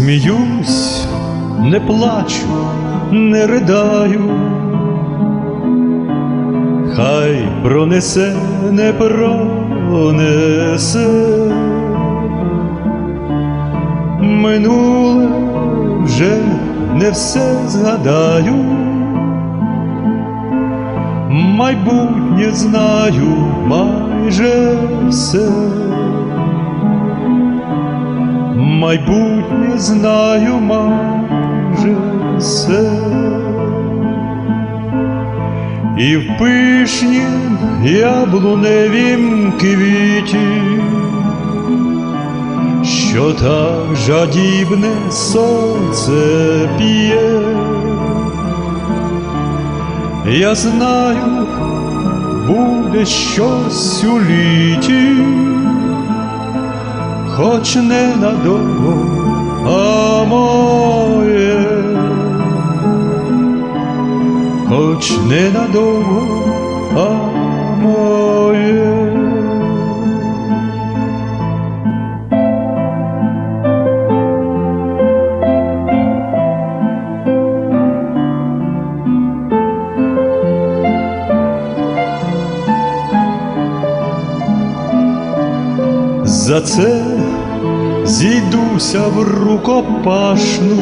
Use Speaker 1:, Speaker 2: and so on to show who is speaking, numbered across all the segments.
Speaker 1: сміюсь, не плачу, не ридаю, хай пронесе, не пронесе, минуле вже не все згадаю, майбутнє знаю майже все. Майбутнє знаю майже все. І в пишнім яблуневім квіті, що так жадібне сонце п'є, я знаю, буде щось у літі хоч ненадовго, а моє, хоч ненадовго, а моє. За це зійдуся в рукопашну,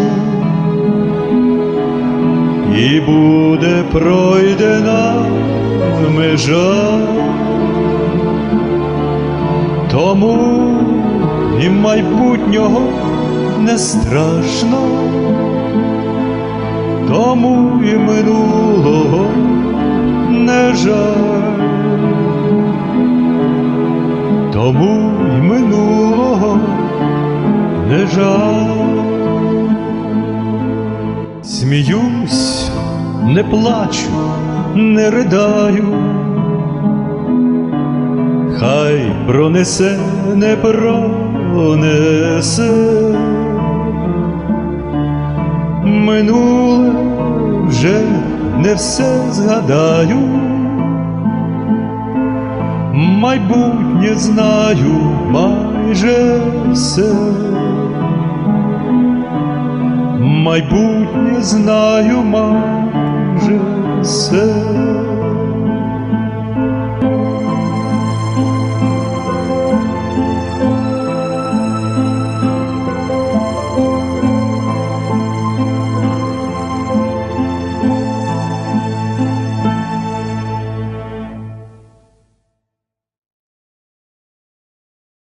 Speaker 1: і буде пройдена межа, тому і майбутнього не страшно, тому і минулого не жаль. Тому й минулого не жаль. Сміюсь, не плачу, не ридаю, хай пронесе, не пронесе, минуле вже не все згадаю майбутнє знаю майже все. Майбутнє знаю майже все.